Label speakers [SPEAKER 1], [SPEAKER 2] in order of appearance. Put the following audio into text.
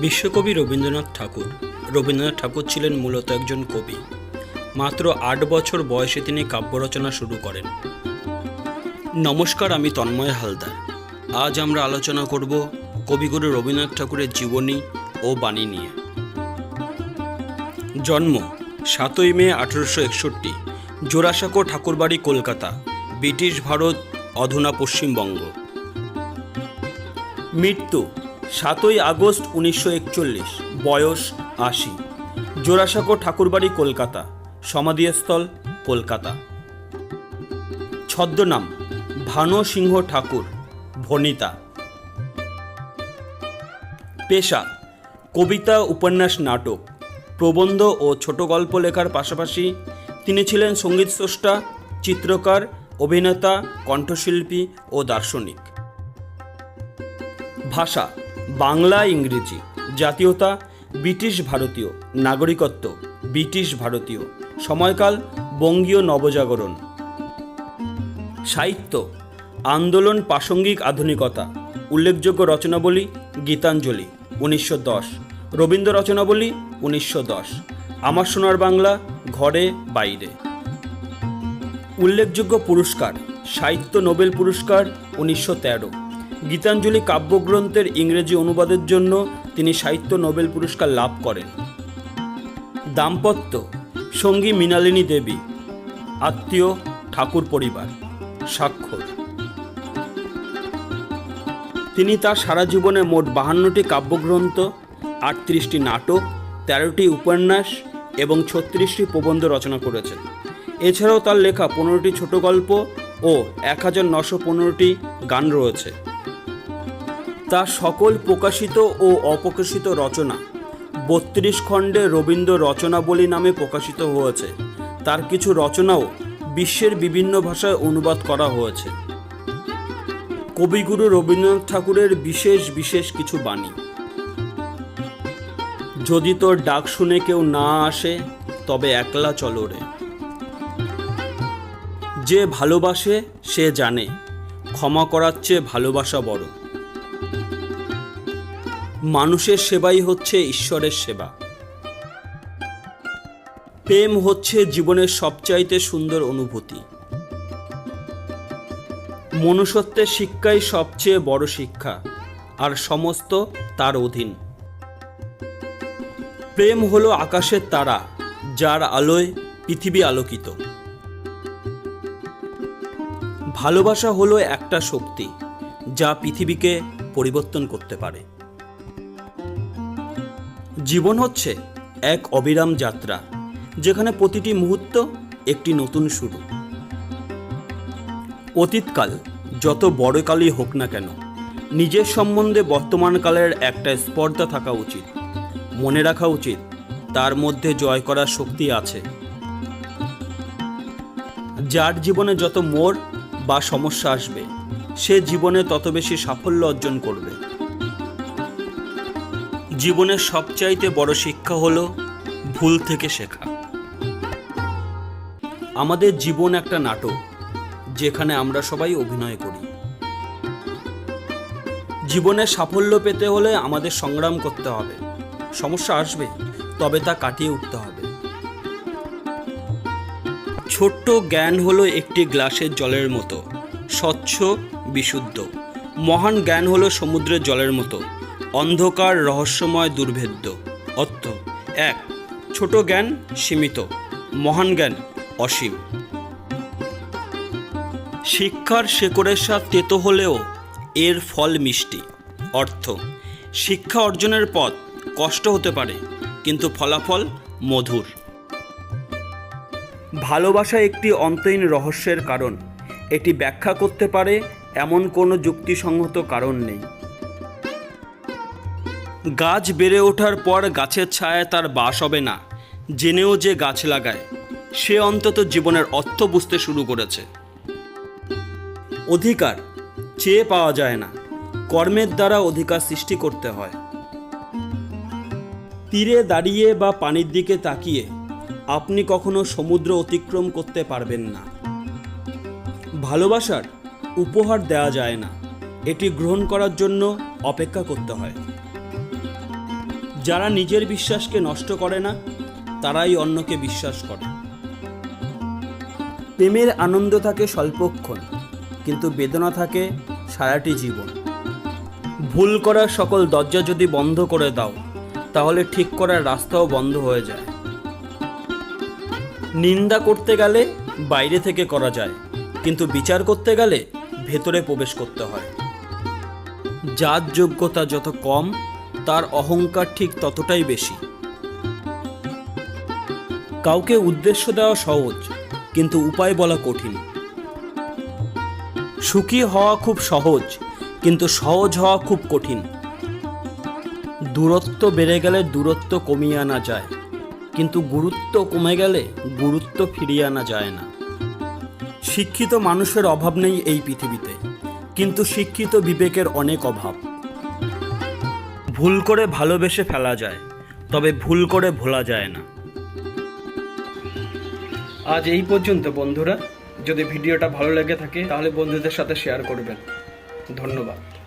[SPEAKER 1] বিশ্বকবি রবীন্দ্রনাথ ঠাকুর। রবীন্দ্রনাথ ঠাকুর ছিলেন মূলত একজন কবি। মাত্র আট বছর বয়সে তিনি কাব্য রচনা শুরু করেন। নমস্কার, আমি তন্ময় হালদার। আজ আমরা আলোচনা করব কবিগুরু রবীন্দ্রনাথ ঠাকুরের জীবনী ও বাণী নিয়ে। জন্ম, সাতই মে আঠেরোশো একষট্টি, জোড়াসাঁকো ঠাকুরবাড়ি, কলকাতা, ব্রিটিশ ভারত, অধুনা পশ্চিমবঙ্গ। মৃত্যু সাতই আগস্ট উনিশশো একচল্লিশ, বয়স আশি। জোড়াসাঁকো ঠাকুরবাড়ি, কলকাতা। সমাধিস্থল, কলকাতা। ছদ্মনাম ভানু সিংহ ঠাকুর, ভনিতা। পেশা, কবিতা, উপন্যাস, নাটক। প্রবন্ধ ও ছোট গল্প লেখার পাশাপাশি তিনি ছিলেন সংগীত স্রষ্টা, চিত্রকার, অভিনেতা, কণ্ঠশিল্পী ও দার্শনিক। ভাষা বাংলা ইংরেজি, জাতীয়তা, ব্রিটিশ ভারতীয়, নাগরিকত্ব, ব্রিটিশ ভারতীয়, সময়কাল, বঙ্গীয় নবজাগরণ। সাহিত্য, আন্দোলন প্রাসঙ্গিক আধুনিকতা, উল্লেখযোগ্য রচনাবলী, গীতাঞ্জলি, উনিশশো দশ। রবীন্দ্র রচনাবলী, উনিশশো দশ। আমার সোনার বাংলা, ঘরে বাইরে। উল্লেখযোগ্য পুরস্কার, সাহিত্য নোবেল পুরস্কার, উনিশশো তেরো। গীতাঞ্জলি কাব্যগ্রন্থের ইংরেজি অনুবাদের জন্য তিনি সাহিত্য নোবেল পুরস্কার লাভ করেন। দাম্পত্য, সঙ্গী মৃণালিনী দেবী, আত্মীয়, ঠাকুর পরিবার, স্বাক্ষর। তিনি তার সারা জীবনে মোট বাহান্নটি কাব্যগ্রন্থ, আটত্রিশটি নাটক, তেরোটি উপন্যাস এবং ছত্রিশটি প্রবন্ধ রচনা করেছেন। এছাড়াও তার লেখা পনেরোটি ছোট গল্প ও এক হাজার নশো পনেরোটি গান রয়েছে। তার সকল প্রকাশিত ও অপ্রকাশিত রচনা। বত্রিশ খণ্ডে রবীন্দ্র রচনাবলী নামে প্রকাশিত হয়েছে। তার কিছু রচনাও বিশ্বের বিভিন্ন ভাষায় অনুবাদ করা হয়েছে। কবিগুরু রবীন্দ্রনাথ ঠাকুরের বিশেষ বিশেষ কিছু বাণী। যদি তোর ডাক শুনে কেউ না আসে, তবে একলা চলো রে। যে ভালোবাসে, সে জানে। ক্ষমা করার চেয়ে ভালোবাসা বড়। মানুষের সেবাই হচ্ছে ঈশ্বরের সেবা। প্রেম হচ্ছে জীবনের সবচাইতে সুন্দর অনুভূতি। মনুষ্যত্বের শিক্ষাই সবচেয়ে বড় শিক্ষা, আর সমস্ত তার অধীন। প্রেম হলো আকাশের তারা, যার আলোয় পৃথিবী আলোকিত। ভালোবাসা হলো একটা শক্তি, যা পৃথিবীকে পরিবর্তন করতে পারে। জীবন হচ্ছে এক অবিরাম যাত্রা, যেখানে প্রতিটি মুহূর্ত একটি নতুন শুরু। অতীতকাল যত বড় কালই হোক না কেন, নিজের সম্বন্ধে বর্তমানকালের একটা স্পর্ধা থাকা উচিত। মনে রাখা উচিত, তার মধ্যে জয় করার শক্তি আছে। যার জীবনে যত মোড় বা সমস্যা আসবে, সে জীবনে তত বেশি সাফল্য অর্জন করবে। জীবনের সবচাইতে বড় শিক্ষা হলো ভুল থেকে শেখা। আমাদের জীবন একটা নাটক, যেখানে আমরা সবাই অভিনয় করি। জীবনে সাফল্য পেতে হলে আমাদের সংগ্রাম করতে হবে। সমস্যা আসবে, তবে তা কাটিয়ে উঠতে হবে। ছোট্ট জ্ঞান হলো একটি গ্লাসের জলের মতো, স্বচ্ছ, বিশুদ্ধ। মহান জ্ঞান হলো সমুদ্রের জলের মতো। অন্ধকার রহস্যময় দুর্ভেদ্য। অর্থ, এক, ছোট জ্ঞান সীমিত, মহান জ্ঞান অসীম। শিক্ষার শেকড়ের স্বাদ তেতো হলেও এর ফল মিষ্টি। অর্থ, শিক্ষা অর্জনের পথ কষ্ট হতে পারে, কিন্তু ফলাফল মধুর। ভালোবাসা একটি অন্তহীন রহস্যের কারণ। এটি ব্যাখ্যা করতে পারে এমন কোনো যুক্তিসঙ্গত কারণ নেই। গাছ বেড়ে ওঠার পর গাছের ছায়ায় তার বাস হবে না। জেনেও যে গাছ লাগায়। সে অন্তত জীবনের অর্থ বুঝতে শুরু করেছে। অধিকার চেয়ে পাওয়া যায় না। কর্মের দ্বারা অধিকার সৃষ্টি করতে হয়। তীরে দাঁড়িয়ে বা পানির দিকে তাকিয়ে আপনি কখনো সমুদ্র অতিক্রম করতে পারবেন না। ভালোবাসার উপহার দেওয়া যায় না। এটি গ্রহণ করার জন্য অপেক্ষা করতে হয়। যারা নিজের বিশ্বাসকে নষ্ট করে না, তারাই অন্যকে বিশ্বাস করে। প্রেমের আনন্দ থাকে স্বল্পক্ষণ, কিন্তু বেদনা থাকে সারাটি জীবন। ভুল করার সকল দরজা যদি বন্ধ করে দাও, তাহলে ঠিক করার রাস্তাও বন্ধ হয়ে যায়। নিন্দা করতে গেলে বাইরে থেকে করা যায়, কিন্তু বিচার করতে গেলে ভেতরে প্রবেশ করতে হয়। যার যোগ্যতা যত কম তার অহংকার ঠিক ততটাই বেশি। কাউকে উদ্দেশ্য দেওয়া সহজ, কিন্তু উপায় বলা কঠিন। সুখী হওয়া খুব সহজ, কিন্তু সহজ হওয়া খুব কঠিন। দূরত্ব বেড়ে গেলে দূরত্ব কমিয়ে আনা যায়, কিন্তু গুরুত্ব কমে গেলে গুরুত্ব ফিরিয়ে আনা যায় না। শিক্ষিত মানুষের অভাব নেই এই পৃথিবীতে, কিন্তু শিক্ষিত বিবেকের অনেক অভাব। ভুল করে ভালোবেসে ফেলা যায়, তবে ভুল করে ভোলা যায় না। আজ এই পর্যন্ত বন্ধুরা। যদি ভিডিওটা ভালো লেগে থাকে, তাহলে বন্ধুদের সাথে শেয়ার করবেন। ধন্যবাদ।